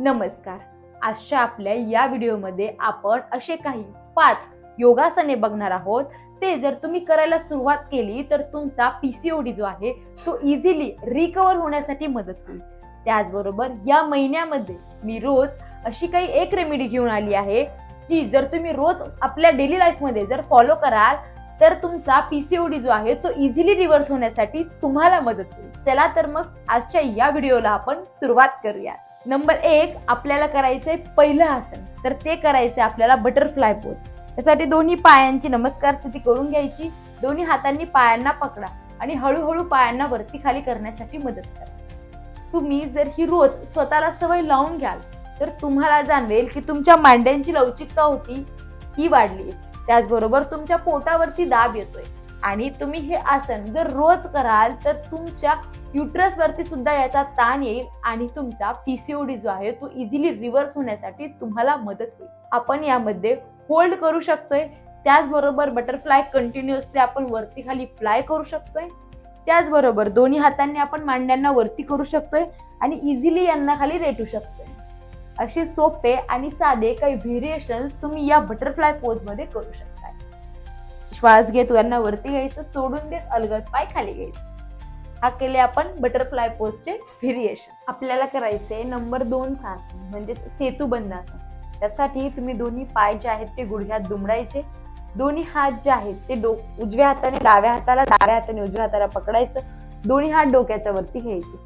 नमस्कार. आजच्या आपल्या या व्हिडिओमध्ये आपण असे काही पाच योगासने बघणार आहोत. ते जर तुम्ही करायला सुरुवात केली तर तुमचा पीसीओडी जो आहे तो इझिली रिकवर होण्यासाठी मदत होईल. त्याचबरोबर या महिन्यामध्ये मी रोज अशी काही एक रेमेडी घेऊन आली आहे जी जर तुम्ही रोज आपल्या डेली लाईफमध्ये जर फॉलो कराल तर तुमचा पीसीओडी जो आहे तो इझिली रिव्हर्स होण्यासाठी तुम्हाला मदत होईल. चला तर मग आजच्या या व्हिडिओला आपण सुरुवात करूया नंबर एक आपल्याला करायचंय पहिलं आसन. तर ते करायचंय आपल्याला बटरफ्लाय पोज त्यासाठी दोन्ही पायांची नमस्कार स्थिती करून घ्यायची. दोन्ही हातांनी पायांना पकडा आणि हळूहळू पायांना वरती खाली करण्यासाठी मदत करा. तुम्ही जर ही रोज स्वतःला सवय लावून घ्याल तर तुम्हाला जाणवेल की तुमच्या मांड्यांची लवचिकता होती ही वाढली. त्याचबरोबर तुमच्या पोटावरती दाब येतोय. आणि तुम्ही हे आसन जर रोज कराल तर तुमच्या युट्रस वरती सुद्धा याचा ताण येईल आणि तुमचा पीसीओडी जो आहे तो इझिली रिव्हर्स होण्यासाठी तुम्हाला मदत होईल. आपण यामध्ये होल्ड करू शकतोय. त्याचबरोबर बटरफ्लाय कंटिन्युअसली आपण वरती खाली फ्लाय करू शकतोय. त्याचबरोबर दोन्ही हातांनी आपण मांड्यांना वरती करू शकतोय आणि इझिली यांना खाली रेटू शकतोय. असे सोपे आणि साधे काही व्हेरिएशन तुम्ही या बटरफ्लाय पोजमध्ये करू शकता. श्वास घेत यांना वरती घ्यायचं सोडून देत अलगद पाय खाली घ्यायचं. हा केले आपण बटरफ्लाय पोजचे व्हेरिएशन आपल्याला करायचे नंबर दोन आसन म्हणजे सेतू बंधासन त्यासाठी तुम्ही दोन्ही पाय जे आहेत ते गुडघ्यात दुमडायचे. दोन्ही हात जे आहेत ते डो उजव्या हाताने डाव्या हाताला डाव्या हाताने उजव्या हाताला पकडायचं. दोन्ही हात डोक्याच्या वरती घ्यायचे.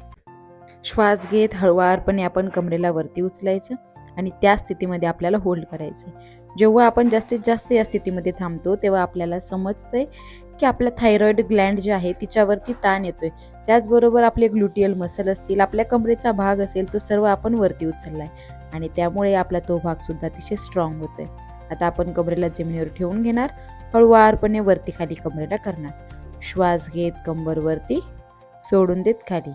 श्वास घेत हळुवारपणे आपण कमरेला वरती उचलायचं आणि त्या स्थितीमध्ये आपल्याला होल्ड करायचं जेव्हा आपण जास्तीत जास्त या स्थितीमध्ये थांबतो तेव्हा आपल्याला समजतंय की आपलं थायरॉइड ग्लँड जे आहे तिच्यावरती ताण येतोय. त्याचबरोबर आपले ग्लुटियल मसल असतील आपल्या कमरेचा भाग असेल तो सर्व आपण वरती उचललाय. आणि त्यामुळे आपला तो भाग सुद्धा अतिशय स्ट्रॉंग होतोय. आता आपण कमरेला जमिनीवर ठेवून घेणार. हळुवारपणे वरती खाली कमरेला करणार. श्वास घेत कंबर वरती सोडून देत खाली.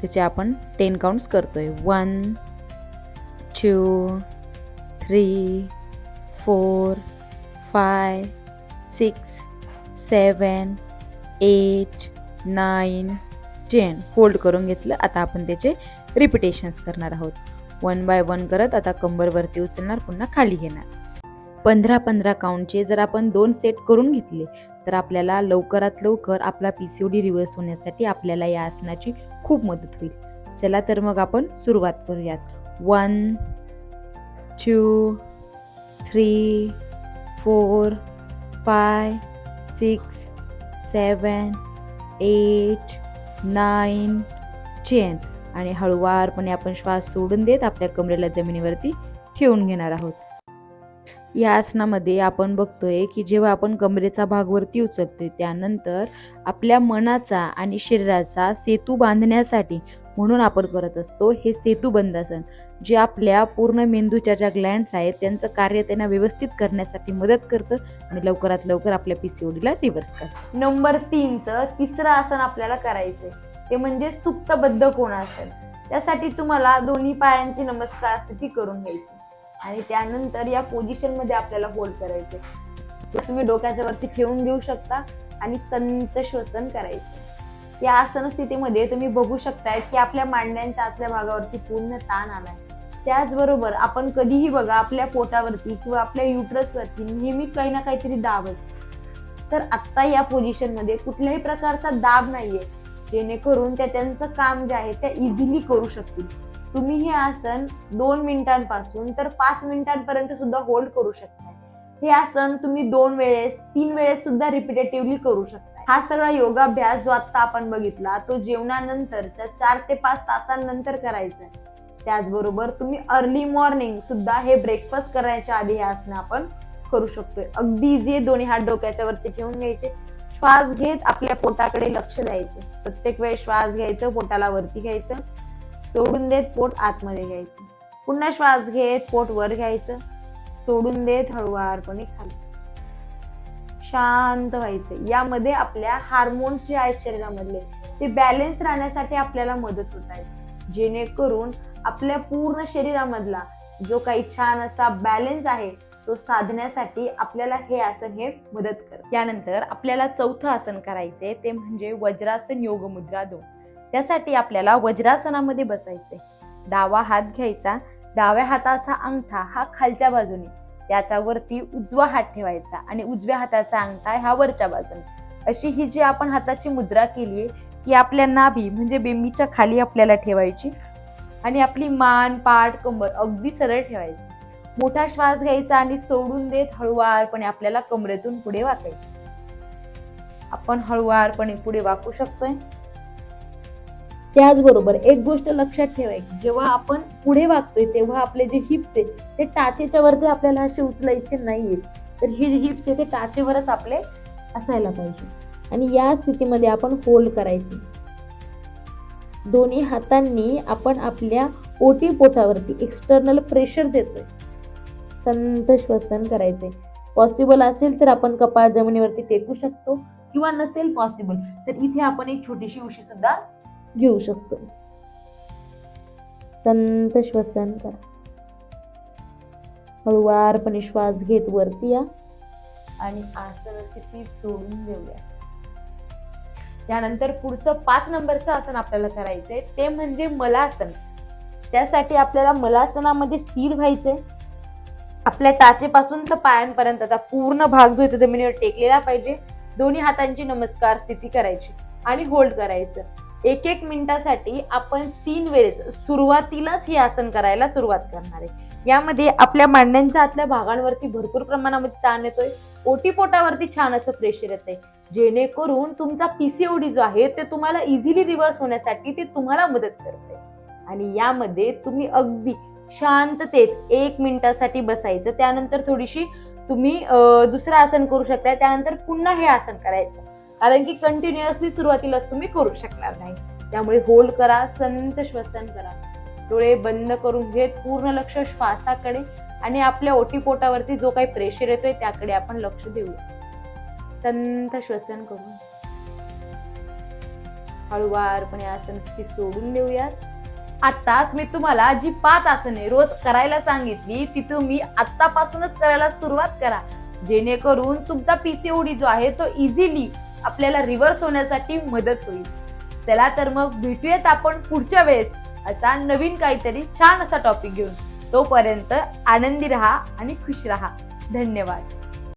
त्याचे आपण टेन काउंट्स करतोय. One two three four five six seven eight nine ten. Hold करून घेतलं. आता आपण त्याचे रिपिटेशन्स करणार आहोत. वन बाय वन करत आता कंबरवरती उचलणार पुन्हा खाली घेणार. पंधरा पंधरा काउंटचे जर आपण दोन सेट करून घेतले तर आपल्याला लवकरात लवकर आपला P C O D reverse होण्यासाठी आपल्याला या आसनाची खूप मदत होईल. चला तर मग आपण सुरुवात करूयात. One two three four five six seven eight nine ten. आणि हळुवारपणे आपण श्वास सोडून देत आपल्या कमरेला जमिनीवरती ठेवून घेणार आहोत. या आसनामध्ये आपण बघतोय की जेव्हा आपण कमरेचा भाग वरती उचलतोय त्यानंतर आपल्या मनाचा आणि शरीराचा सेतू बांधण्यासाठी म्हणून आपण करत असतो हे सेतू बंदासन जे आपल्या पूर्ण मेंदूच्या ज्या ग्लँड्स आहेत त्यांचं कार्य त्यांना व्यवस्थित करण्यासाठी मदत करतं आणि लवकरात लवकर आपल्या पीसीओडीला रिव्हर्स करतं. नंबर तीनचं तिसरं आसन आपल्याला करायचंय. ते म्हणजे सुप्तबद्ध कोणासन. त्यासाठी तुम्हाला दोन्ही पायांची नमस्कार स्थिती करून घ्यायची. आणि त्यानंतर या पोझिशनमध्ये आपल्याला होल्ड करायचे तुम्ही डोक्याच्या वरती ठेवून घेऊ शकता आणि संत श्वसन करायचे. या आसन स्थितीमध्ये तुम्ही बघू शकताय की आपल्या मांड्यांच्या आतल्या भागावरती पूर्ण ताण आलाय. त्याचबरोबर आपण कधीही बघा आपल्या पोटावरती किंवा आपल्या युट्रसवरती नेहमी काही ना काहीतरी दाब असतो. तर आत्ता या पोझिशनमध्ये कुठल्याही प्रकारचा दाब नाहीये. जेणेकरून त्या त्यांचं काम जे आहे ते इझिली करू शकतील. तुम्ही हे आसन दोन मिनिटांपासून तर पाच मिनिटांपर्यंत सुद्धा होल्ड करू शकता. हे आसन तुम्ही दोन वेळेस तीन वेळेस सुद्धा रिपिटेटिव्हली करू शकता. हा सगळा योगाभ्यास जो आता आपण बघितला तो जेवणानंतरच्या चार ते पाच तासांनंतर करायचा आहे. त्याचबरोबर तुम्ही अर्ली मॉर्निंग सुद्धा हे ब्रेकफास्ट करायच्या आधी हे आपण करू शकतोय. अगदी जे दोन्ही हात डोक्याच्या वरती ठेवून घ्यायचे. श्वास घेत आपल्या पोटाकडे लक्ष द्यायचं. प्रत्येक वेळेस श्वास घ्यायचं पोटाला वरती घ्यायचं. सोडून देत पोट आतमध्ये घ्यायचं. पुन्हा श्वास घेत पोट वर घ्यायचं. सोडून देत हळुवारपणे खाली. शांत व्हायचं. यामध्ये आपल्या हार्मोन्स जे आहेत शरीरामधले ते बॅलन्स राहण्यासाठी आपल्याला मदत होत आहे जेणेकरून आपल्या पूर्ण शरीरामधला जो काही छान असा बॅलन्स आहे तो साधण्यासाठी आपल्याला हे आसन हे मदत करत. त्यानंतर आपल्याला चौथं आसन करायचे ते म्हणजे वज्रासन योग मुद्रा दोन. त्यासाठी आपल्याला वज्रासनामध्ये बसायचे डावा हात घ्यायचा डाव्या हाताचा अंगठा हा खालच्या बाजूने त्याच्यावरती उजवा हात ठेवायचा आणि उजव्या हाताचा अंगठा हा वरच्या बाजूने. अशी ही जी आपण हाताची मुद्रा केली आहे ती आपल्या नाभी म्हणजे बेंबीच्या खाली आपल्याला ठेवायची. आणि आपली मान पाठ कंबर अगदी सरळ ठेवायची. मोठा श्वास घ्यायचा आणि सोडून देत हळुवारपणे आपल्याला कमरेतून पुढे वाकायचं. आपण हळुवारपणे पुढे वाकू शकतोय. त्याचबरोबर एक गोष्ट लक्षात ठेवायची जेव्हा आपण पुढे वागतोय तेव्हा आपले जे हिप्स आहे ते टाचेच्या वरती आपल्याला असे उचलायचे नाहीयेत. तर हे जे हिप्स आहे ते टाचेवरच आपले असायला पाहिजे. आणि या स्थितीमध्ये आपण होल्ड करायचे. दोन्ही हातांनी आपण आपल्या ओटी पोटावरती एक्सटर्नल प्रेशर देतोय. संत श्वसन करायचे पॉसिबल असेल तर आपण कपाळ जमिनीवरती टेकू शकतो किंवा नसेल पॉसिबल तर इथे आपण एक छोटीशी उशी सुद्धा घेऊ शकतो. संत श्वसन करा. हळुवारपणे श्वास घेत वरती या आणि आसन स्थिती सोडून देऊया. त्यानंतर पुढचं पाच नंबरचं आसन आपल्याला करायचंय ते म्हणजे मलासन. त्यासाठी आपल्याला मलासनामध्ये स्थिर व्हायचंय. आपल्या टाचेपासून तर पायांपर्यंतचा पूर्ण भाग जो आहे जमिनीवर टेकलेला पाहिजे. दोन्ही हातांची नमस्कार स्थिती करायची आणि होल्ड करायचं. एक एक मिनिटासाठी आपण तीन वेळेस सुरुवातीलाच हे आसन करायला सुरुवात करणार आहे. यामध्ये आपल्या मांड्यांच्या आतल्या भागांवरती भरपूर प्रमाणामध्ये ताण येतोय. ओटीपोटावरती छान असं प्रेशर येत आहे जेणेकरून तुमचा पीसीओडी जो आहे ते तुम्हाला इझिली रिव्हर्स होण्यासाठी ते तुम्हाला मदत करते आणि यामध्ये तुम्ही अगदी शांततेत एक मिनिटासाठी बसायचं त्यानंतर थोडीशी तुम्ही दुसरं आसन करू शकता त्यानंतर पुन्हा हे आसन करायचं. कारण की कंटिन्युअसली सुरुवातीलाच तुम्ही करू शकणार नाही. त्यामुळे होल्ड करा संत श्वसन करा. डोळे बंद करून घेत पूर्ण लक्ष श्वासाकडे आणि आपल्या ओटीपोटावरती जो काही प्रेशर येतोय त्याकडे आपण लक्ष देऊया. संत श्वसन करून. हळूवारपणे आसन स्थिती सोडून देऊयात. आताच मी तुम्हाला जी पाच आसने रोज करायला सांगितली ती तुम्ही आतापासूनच करायला सुरुवात करा. जेणेकरून तुमचा पीसीओडी जो आहे तो इझिली आपल्याला रिव्हर्स होण्यासाठी मदत होईल. चला तर मग भेटूयात आपण पुढच्या वेळेस. असा नवीन काहीतरी छान असा टॉपिक घेऊन. तोपर्यंत आनंदी राहा आणि खुश राहा. धन्यवाद.